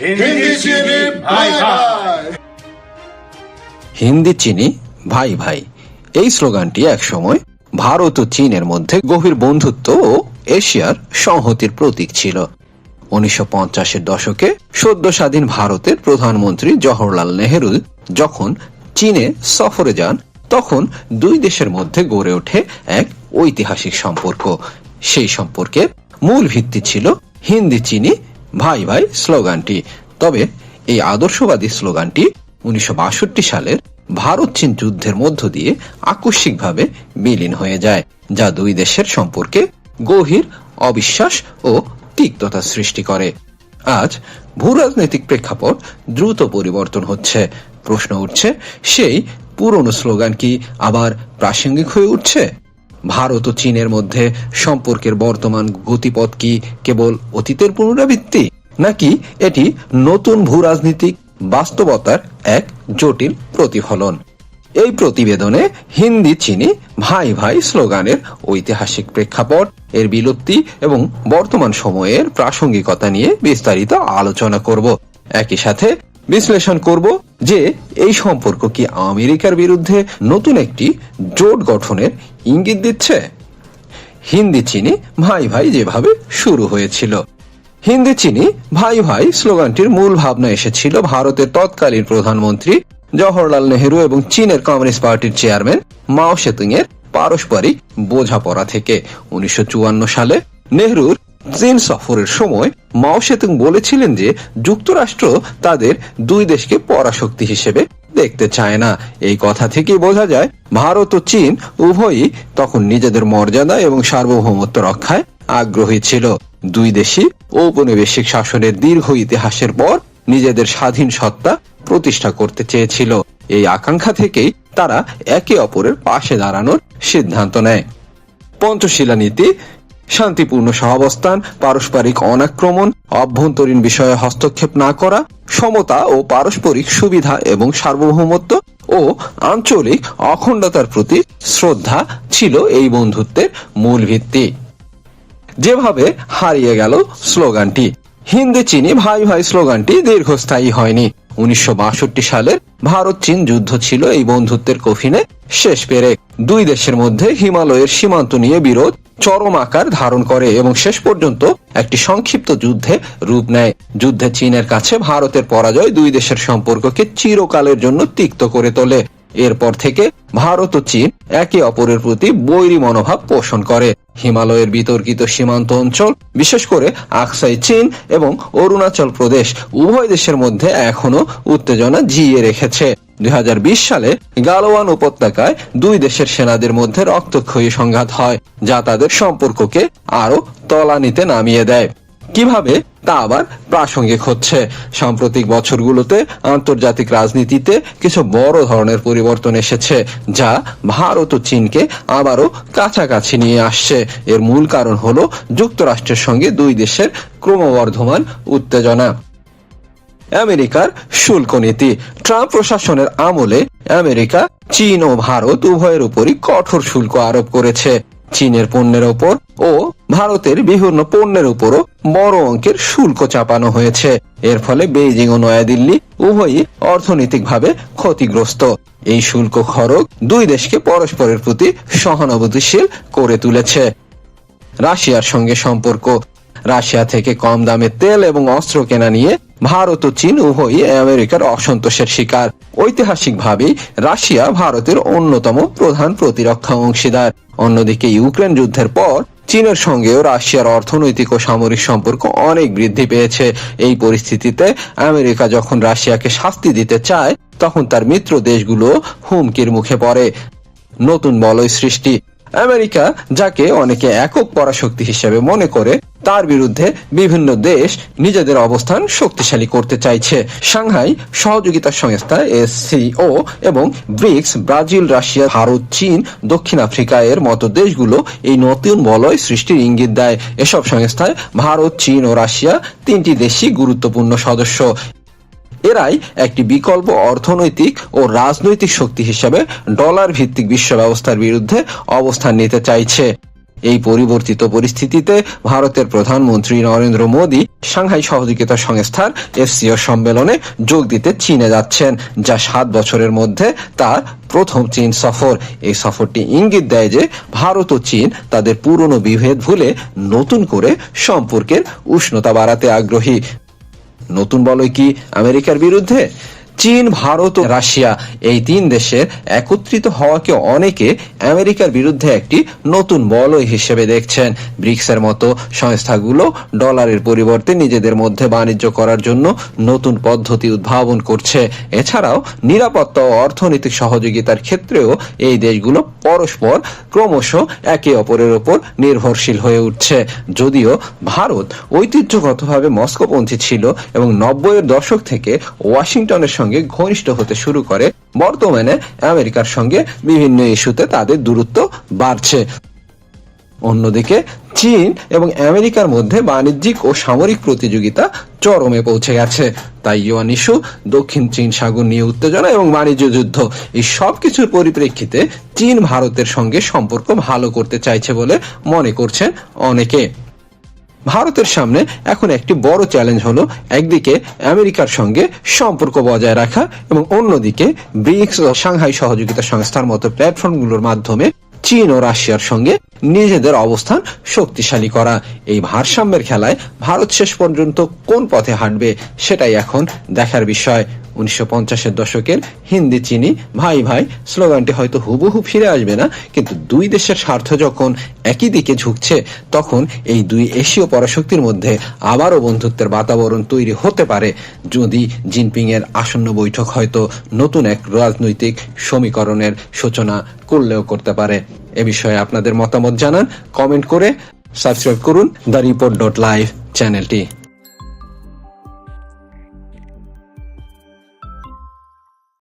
হিন্দি চিনি, ভাই ভাই। হিন্দি চিনি, ভাই ভাই। এই স্লোগানটি একসময় ভারত ও চীনের মধ্যে গভীর বন্ধুত্ব ও এশিয়ার সংহতির প্রতীক ছিল। উনিশশো পঞ্চাশের দশকে সদ্য স্বাধীন ভারতের প্রধানমন্ত্রী জওহরলাল নেহেরু যখন চীনে সফরে যান, তখন দুই দেশের মধ্যে গড়ে ওঠে এক ঐতিহাসিক সম্পর্ক। সেই সম্পর্কের মূল ভিত্তি ছিল হিন্দি চিনি ভাই ভাই স্লোগানটি। তবে এই আদর্শবাদী স্লোগানটি উনিশশো বাষট্টি সালের ভারত চীন যুদ্ধের মধ্য দিয়ে আকস্মিকভাবে বিলীন হয়ে যায়, যা দুই দেশের সম্পর্কে গভীর অবিশ্বাস ও তিক্ততা সৃষ্টি করে। আজ ভূরাজনৈতিক প্রেক্ষাপট দ্রুত পরিবর্তন হচ্ছে। প্রশ্ন উঠছে, সেই পুরনো স্লোগান কি আবার প্রাসঙ্গিক হয়ে উঠছে? ভারত ও চীনের মধ্যে সম্পর্কের বর্তমান গতিপথ কি কেবল অতীতের পুনরাবৃত্তি, নাকি এটি নতুন ভূরাজনীতিক বাস্তবতার এক জটিল প্রতিফলন? এই প্রতিবেদনে হিন্দি, চিনি, ভাই ভাই স্লোগানের ঐতিহাসিক প্রেক্ষাপট, এর বিলুপ্তি এবং বর্তমান সময়ের প্রাসঙ্গিকতা নিয়ে বিস্তারিত আলোচনা করব। একই সাথে বিশ্লেষণ করব যে এই সম্পর্ক কি আমেরিকার বিরুদ্ধে নতুন একটি জোট গঠনের ইঙ্গিত দিচ্ছে? হিন্দি চিনি ভাই ভাই যেভাবে শুরু হয়েছিল। হিন্দি চিনি ভাই ভাই স্লোগানটির মূল ভাবনা এসেছিল ভারতের তৎকালীন প্রধানমন্ত্রী জওহরলাল নেহেরু এবং চীনের কমিউনিস্ট পার্টির চেয়ারম্যান মাও সেতুং এর পারস্পরিক বোঝাপড়া থেকে। উনিশশো চুয়ান্ন সালে নেহরুর চীন সফরের সময় মাও সেতুং বলেছিলেন যে যুক্তরাষ্ট্র তাদের দুই দেশকে পরাশক্তি হিসেবে দেখতে চায় না। এই কথা থেকেই বোঝা যায়, ভারত ও চীন উভয়ই তখন নিজেদের মর্যাদা এবং সার্বভৌমত্ব রক্ষায় আগ্রহী ছিল। দুই দেশই ঔপনিবেশিক শাসনের দীর্ঘ ইতিহাসের পর নিজেদের স্বাধীন সত্তা প্রতিষ্ঠা করতে চেয়েছিল। এই আকাঙ্ক্ষা থেকেই তারা একে অপরের পাশে দাঁড়ানোর সিদ্ধান্ত নেয়। পঞ্চশিলা নীতি শান্তিপূর্ণ সহাবস্থান, পারস্পরিক অনাক্রমণ, অভ্যন্তরীণ বিষয়ে হস্তক্ষেপ না করা, সমতা ও পারস্পরিক সুবিধা এবং সার্বভৌমত্ব ও আঞ্চলিক অখণ্ডতার প্রতি শ্রদ্ধা ছিল এই বন্ধুত্বের মূল ভিত্তি। যেভাবে হারিয়ে গেল স্লোগানটি। হিন্দি চিনি ভাই ভাই স্লোগানটি দীর্ঘস্থায়ী হয়নি। উনিশশো সালের ভারত চীন যুদ্ধ ছিল এই বন্ধুত্বের কফিনে শেষ পেরে। দুই দেশের মধ্যে হিমালয়ের সীমান্ত নিয়ে বিরোধ, চরম আকার ধারণ করে এবং শেষ পর্যন্ত একটি সংক্ষিপ্ত যুদ্ধে রূপ নেয়। যুদ্ধে চীনের কাছে ভারতের পরাজয় দুই দেশের সম্পর্ককে চিরকালের জন্য তিক্ত করে তোলে। এরপর থেকে ভারত ও চীন একে অপরের প্রতি বৈরী মনোভাব পোষণ করে। হিমালয়ের বিতর্কিত সীমান্ত অঞ্চল, বিশেষ করে আকসাই চীন এবং অরুণাচল প্রদেশ, উভয় দেশের মধ্যে এখনও উত্তেজনা জিয়ে রেখেছে। দুই হাজার বিশ সালে গালোয়ান উপত্যকায় দুই দেশের সেনাদের মধ্যে রক্তক্ষয়ী সংঘাত হয়, যা তাদের সম্পর্ককে আরও তলানিতে নামিয়ে দেয়। কীভাবে তা আবার প্রাসঙ্গিক হচ্ছে? সাম্প্রতিক বছরগুলোতে আন্তর্জাতিক রাজনীতিতে কিছু বড় ধরনের পরিবর্তন এসেছে, যা ভারত ও চীনকে আবারও কাছাকাছি নিয়ে আসছে। এর মূল কারণ হল যুক্তরাষ্ট্রের সঙ্গে দুই দেশের ক্রমবর্ধমান উত্তেজনা। আমেরিকার শুল্ক নীতি। ট্রাম্প প্রশাসনের আমলে আমেরিকা, চীন ও ভারত উভয়ের উপরই কঠোর শুল্ক আরোপ করেছে। চীনের পণ্যের ওপর ও ভারতের বিভিন্ন পণ্যের উপরও বড় অঙ্কের শুল্ক চাপানো হয়েছে। এর ফলে বেইজিং ও নয়াদিল্লি উভয়ই অর্থনৈতিকভাবে ক্ষতিগ্রস্ত। এই শুল্ক খরচ দুই দেশকে পরস্পরের প্রতি সহানুভূতিশীল করে তুলেছে। রাশিয়ার সঙ্গে সম্পর্ক রাশিয়া থেকে কম দামে তেল এবং অস্ত্র কেনা নিয়ে ভারত ও চীন উভয়ই আমেরিকার অসন্তোষের শিকার। ঐতিহাসিকভাবেই রাশিয়া ভারতের অন্যতম প্রধান প্রতিরক্ষা অংশীদার। অন্যদিকে ইউক্রেন যুদ্ধের পর চীনের সঙ্গেও রাশিয়ার অর্থনৈতিক ও সামরিক সম্পর্ক অনেক বৃদ্ধি পেয়েছে। এই পরিস্থিতিতে আমেরিকা যখন রাশিয়াকে শাস্তি দিতে চায়, তখন তার মিত্র দেশগুলো হুমকির মুখে পড়ে। নতুন বলয় সৃষ্টি। আমেরিকা যাকে অনেকে একক পরাশক্তি হিসেবে মনে করে তার বিরুদ্ধে বিভিন্ন দেশ নিজেদের অবস্থান শক্তিশালী করতে চাইছে। সাংহাই সহযোগিতা সংস্থা এসসিও এবং ব্রিক্স, ব্রাজিল, রাশিয়া, ভারত, চীন, দক্ষিণ আফ্রিকা এর মতো দেশগুলো এই নতুন বলয় সৃষ্টির ইঙ্গিত দেয়। এসব সংস্থায় ভারত, চীন ও রাশিয়া তিনটি দেশই গুরুত্বপূর্ণ সদস্য। এরাই একটি বিকল্প অর্থনৈতিক ও রাজনৈতিক শক্তি হিসেবে ডলার ভিত্তিক বিশ্ব ব্যবস্থার বিরুদ্ধে অবস্থান নিতে চাইছে। এই পরিবর্তিত পরিস্থিতিতে ভারতের প্রধানমন্ত্রী নরেন্দ্র মোদী সাংহাই সহযোগিতা সংস্থার এফসিও সম্মেলনে যোগ দিতে চীনে যাচ্ছেন, যা সাত বছরের মধ্যে তার প্রথম চীন সফর। এই সফরটি ইঙ্গিত দেয় যে ভারত ও চীন তাদের পুরনো বিভেদ ভুলে নতুন করে সম্পর্কের উষ্ণতা বাড়াতে আগ্রহী। নতুন বলয় কি আমেরিকার বিরুদ্ধে? চীন, ভারত ও রাশিয়া এই তিন দেশের একত্রিত হওয়াকে অনেকে আমেরিকার বিরুদ্ধে একটি নতুন বলয় হিসেবে দেখছেন। ব্রিক্সের মতো সংস্থাগুলো ডলারের পরিবর্তে নিজেদের মধ্যে বাণিজ্য করার জন্য নতুন পদ্ধতি উদ্ভাবন করছে। এছাড়াও নিরাপত্তা ও অর্থনৈতিক সহযোগিতার ক্ষেত্রেও এই দেশগুলো পরস্পর ক্রমশ একে অপরের ওপর নির্ভরশীল হয়ে উঠছে। যদিও ভারত ঐতিহ্যগতভাবে মস্কোপন্থী ছিল এবং নব্বইয়ের দশক থেকে ওয়াশিংটনের সঙ্গে ঘনিষ্ঠ হতে শুরু করে। বর্তমানে আমেরিকার সঙ্গে বিভিন্ন ইস্যুতে তাদের দূরত্ব বাড়ছে। অন্যদিকে চীন এবং আমেরিকার মধ্যে বাণিজ্যিক ও সামরিক প্রতিযোগিতা চরমে পৌঁছে গেছে। তাই তাইওয়ান ইস্যু, দক্ষিণ চীন সাগর নিয়ে উত্তেজনা এবং বাণিজ্য যুদ্ধ, এই সব কিছুর পরিপ্রেক্ষিতে চীন ভারতের সঙ্গে সম্পর্ক ভালো করতে চাইছে বলে মনে করছেন অনেকে। ভারতের সামনে এখন একটি বড় চ্যালেঞ্জ হলো একদিকে আমেরিকার সঙ্গে সম্পর্ক বজায় রাখা এবং অন্যদিকে ব্রিক্স ও সাংহাই সহযোগিতা সংস্থার মতো প্ল্যাটফর্মগুলোর মাধ্যমে চীন ও রাশিয়ার সঙ্গে নিজেদের অবস্থান শক্তিশালী করা। এই ভারসাম্যের খেলায় ভারত শেষ পর্যন্ত কোন পথে হাঁটবে সেটাই এখন দেখার বিষয়। উনিশশো পঞ্চাশের দশকের হিন্দি চিনি, ভাই ভাই, স্লোগানটি হয়তো হুবহু ফিরে আসবে না, কিন্তু দুই দেশের স্বার্থ যখন একই দিকে ঝুঁকছে, তখন এই দুই এশীয় পরাশক্তির মধ্যে আবারও বন্ধুত্বের বাতাবরণ তৈরি হতে পারে, যদি জিনপিং এর আসন্ন বৈঠক হয়তো নতুন এক রাজনৈতিক সমীকরণের সূচনা করলেও করতে পারে। এ বিষয়ে আপনাদের মতামত জানান, কমেন্ট করে সাবস্ক্রাইব করুন দ্য রিপোর্ট ডট লাইভ চ্যানেলটি।